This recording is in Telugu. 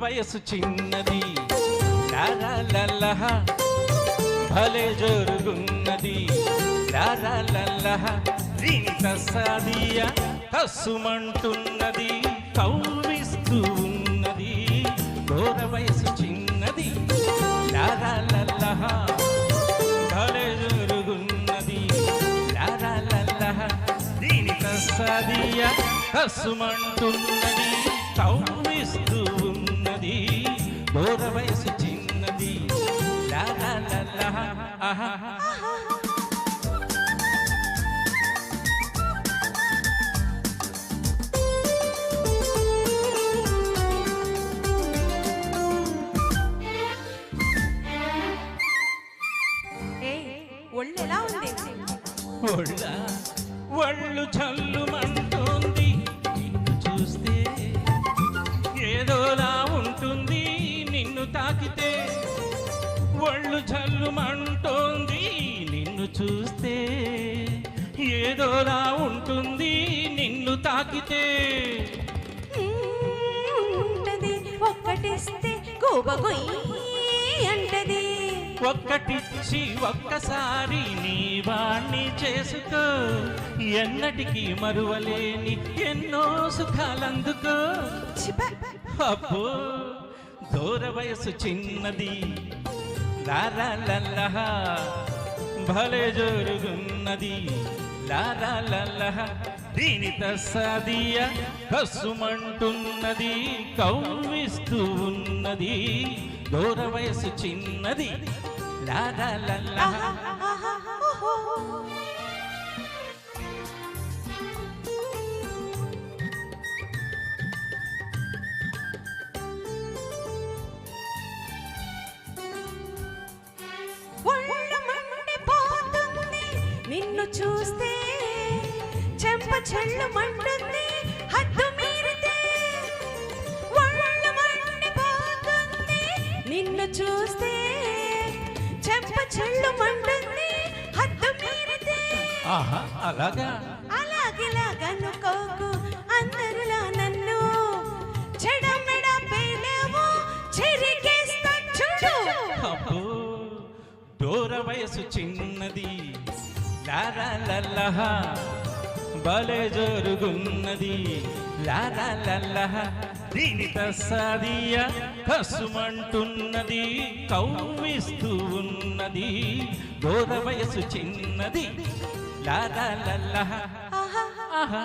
వయసు చిన్నది. లారాలల్లహ భలే జరుగున్నది. లారాలల్లహ దీని తస్సాదియ తస్సుమంటున్నది కౌవిస్తూ ఉన్నది. ఘోర వయసు చిన్నది. లారాలల్లహ భలే జరుగున్నది. లారాలల్లహ దీని తస్సాదియ తస్సుమంటున్నది కౌవిస్తూ ఘోర వయసు చిన్నది లారాలల్లహ ఆహా ఒళ్ళు చల్లుమంటోంది నిన్ను చూస్తే ఏదోలా ఉంటుంది. నిన్ను తాకితే ఉంటది ఒక్కటిస్తే అంటది. ఒక్కటిచ్చి ఒక్కసారి నీ వాణ్ణి చేసుకో. ఎన్నటికీ మరువలేని ఎన్నో సుఖాలందుకో. అబ్బో దూర వయసు చిన్నది. లారాలల్లహ భలే జరుగున్నది. లారాలల్లహ దీని తస్సాదియ కసుమంటున్నది కౌమిస్తూ ఉన్నది. దూర వయసు చిన్నది. లారాలల్లహ చూస్తే చెంప చెళ్ళు మంటుంది హద్దు మీరితే ఒళ్ళు మండిపోతుంది. నిన్ను చూస్తే చెంప చెళ్ళు మంటుంది హద్దు మీరితే. ఆహా అలాగా? అలాగిలాగనుకోకు అందరిలా నన్ను. చెడమెడ పేలేవు చెరిగేస్తా చూడు. దూర వయసు చిన్నది. లారాలల్లహ భలే జరుగున్నది లారాలల్లహ దీని తస్సాదియ కసుమంటున్నది కౌమిస్తూ ఉన్నది దూర వయసు చిన్నది లారాలల్లహ ఆహా